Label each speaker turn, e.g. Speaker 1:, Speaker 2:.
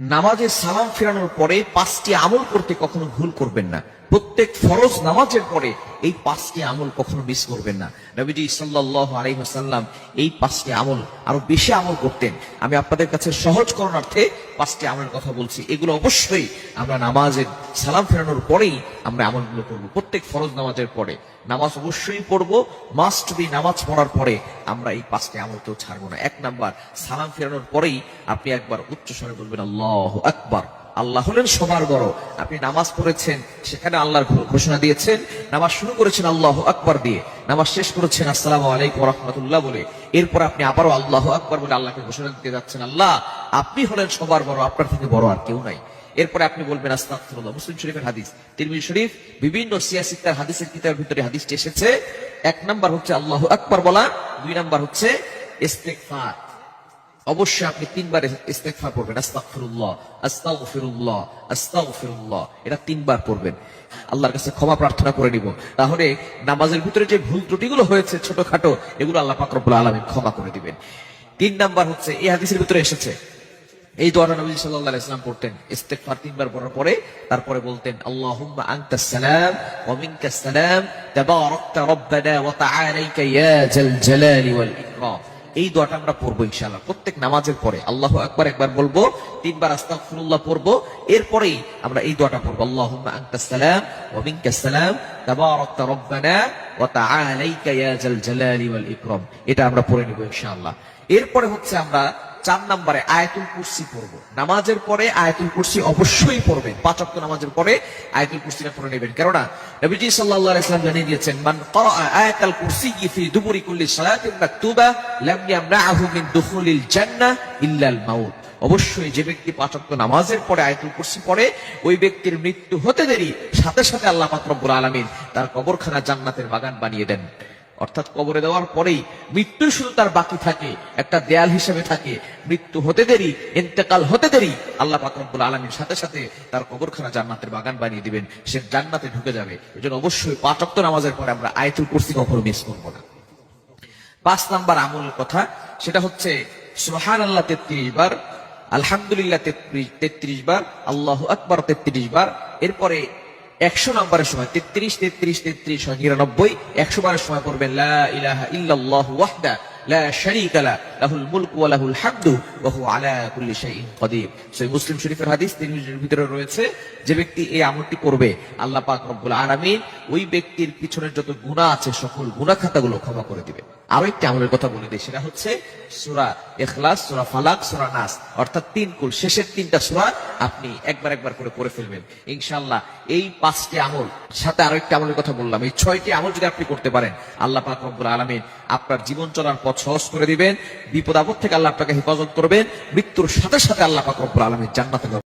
Speaker 1: নামাজের সালাম ফেরানোর পরে পাঁচটি আমল করতে কখনো ভুল করবেন না। প্রত্যেক ফরজ নামাজের পরে এই পাঁচটি আমল কখনো মিস করবেন না। নবীজি সাল্লাহ আলাইহাল্লাম এই পাঁচটি আমল আরও বেশি আমল করতেন। আমি আপনাদের কাছে সহজ করণার্থে পাঁচটি আমলের কথা বলছি। এগুলো অবশ্যই আমরা নামাজের সালাম ফেরানোর পরেই আমরা আমলগুলো করব। প্রত্যেক ফরজ নামাজের পরে। নামাজ অবশ্যই পড়ব। মাস্ট বি নামাজ পড়ার পরে আমরা এই পাঁচটি আমল কেউ ছাড়বো না। এক নাম্বার, সালাম ফেরানোর পরেই আপনি একবার উচ্চ স্বরে বলবেন, আল্লাহ আকবার। আল্লাহ হলেন সবার বড়। আপনি নামাজ পড়েছেন, সেখানে আল্লাহর ঘোষণা দিয়েছেন। নামাজ শুরু করেছেন আল্লাহ আকবর দিয়ে। নামাজ শেষ করেছেন, আসসালামু আলাইকুম রহমতুল্লাহ বলে। এরপর আপনি আবারও আল্লাহ আকবর বলে আল্লাহকে ঘোষণা দিতে যাচ্ছেন, আল্লাহ, আপনি হলেন সবার বড়, আপনার থেকে বড় আর কেউ নাই। এরপরে আপনি বলবেন, আস্তাগফিরুল্লাহ। মুসলিম শরীফের হাদিস, তিরমিজি শরীফ, বিভিন্ন সিয়াসিত্তার হাদিসের কিতাবের ভিতরে হাদিসটি এসেছে। এক নাম্বার হচ্ছে আল্লাহ আকবর বলা, দুই নাম্বার হচ্ছে ইস্তেগফার। অবশ্যই আপনি তিনবার ইস্তেগফার পড়বেন, আস্তাগফিরুল্লাহ আস্তাগফিরুল্লাহ আস্তাগফিরুল্লাহ, এটা তিনবার পড়বেন। আল্লাহর কাছে ক্ষমা প্রার্থনা করে নিব। তাহলে নামাজের ভিতরে যে ভুল ত্রুটিগুলো হয়েছে ছোটখাটো, এগুলো আল্লাহ পাক রব্বুল ক্ষমা করে দিবেন। তিন নাম্বার হচ্ছে, এই হাদিসের ভিতরে এসেছে, এই দোয়াটা নবী সাল্লাল্লাহু আলাইহি সাল্লাম পড়তেন, ইস্তেগফার তিনবার পড়ার পরে, তারপরে বলতেন, আল্লাহুম্মা আনতাস সালাম ওয়া মিনকাস সালাম, তাবারাকতা রব্বানা ওয়া তাআলাইকা ইয়া জাল জালালি ওয়াল ইকরাম। এই দোয়াটা আমরা পড়ব ইনশাআল্লাহ। প্রত্যেক নামাজের পরে, আল্লাহ একবার একবার বলব, তিনবার আস্তাগফিরুল্লাহ পড়ব, এরপরেই আমরা এই দোয়াটা পড়ব। আল্লাহ আনতাস সালাম ওয়া সালাম, তাবারাকতা রব্বানা ওয়া তাআলাইকা ইয়া জাল জালালি ওয়াল ইকরাম। এটা আমরা পড়ে নিব ইনশাআল্লাহ। এরপরে হচ্ছে আমরা চার নম্বরে আয়াতুল কুরসি পড়ব। নামাজের পরে আয়াতুল কুরসি অবশ্যই পড়বেন। পাঁচ ওয়াক্ত নামাজের পরে আয়াতুল কুরসিটা পড়ে নেবেন। কেননা নবীজি সাল্লাল্লাহু আলাইহি জানিয়ে দিয়েছেন, মান ক্বারা আয়াতাল কুরসি ফি দুবুরি কুল্লি সালাতিন মাকতুবা, লাম ইয়ামনাহু মিন দুখুলিল জান্নাহ ইল্লাল মাউত। অবশ্যই যে ব্যক্তি পাঁচ নামাজের পরে আয়াতুল কুরসি পড়ে, ওই ব্যক্তির মৃত্যু হতে দেরি। সাথে সাথে আল্লাহ পাক রব্বুল আলামিন তার কবরখানা জান্নাতের বাগান বানিয়ে দেন। অর্থাৎ কবরে দেওয়ার পরেই মৃত্যু শুধু তার বাকি থাকে, একটা দেয়াল হিসেবে থাকে। মৃত্যু হতে দেরি, ইন্তেকাল হতে দেরি। আল্লাহ পাক রব্বুল আলামিন সাথে সাথে তার কবরখানা জান্নাতের বাগান বানিয়ে দিবেন, সে জান্নাতে ঢুকে যাবে। এজন্য অবশ্যই পাঁচ ওয়াক্ত নামাজের পরে আমরা আয়াতুল কুরসি কখনো মিস করব না। পাঁচ নাম্বার আমলের কথা, সেটা হচ্ছে সুহান আল্লাহ তেত্রিশ বার, আলহামদুলিল্লাহ তেত্রিশ বার, আল্লাহ আকবর তেত্রিশ বার, এরপরে একশো নম্বরের সময়, তেত্রিশ তেত্রিশ তেত্রিশ নিরানব্বই, একশো বারের সময় পড়বেন লা লা লাহুল আলা মুসলিম শরীফের ভিতরে রয়েছে, যে ব্যক্তি এই আমলটি করবে, আল্লাহ পাক রব্বুল আলামিন ওই ব্যক্তির পিছনের যত গুনাহ আছে, সকল গুনাহ খাতাগুলো ক্ষমা করে দিবে। আরও একটি আমলের কথা বলে দিই, সেটা হচ্ছে সূরা ইখলাস, সূরা ফালাক, সূরা নাস। অর্থাৎ তিন কুল, শেষের তিনটা সূরা আপনি একবার একবার করে পড়ে ফেলবেন। ইনশাআল্লাহ, এই পাঁচটি আমল, সাথে আরও একটি আমলের কথা বললাম, এই ছয়টি আমল যদি আপনি করতে পারেন, আল্লাহ পাক রব্বুল আলামিন আপনার জীবন চলার পথ সহজ করে দিবেন, বিপদ আপদ থেকে আল্লাহ আপনাকে হেফাজত করবেন, মৃত্যুর সাথে সাথে আল্লাহ পাক রব্বুল আলামিন জান্নাতে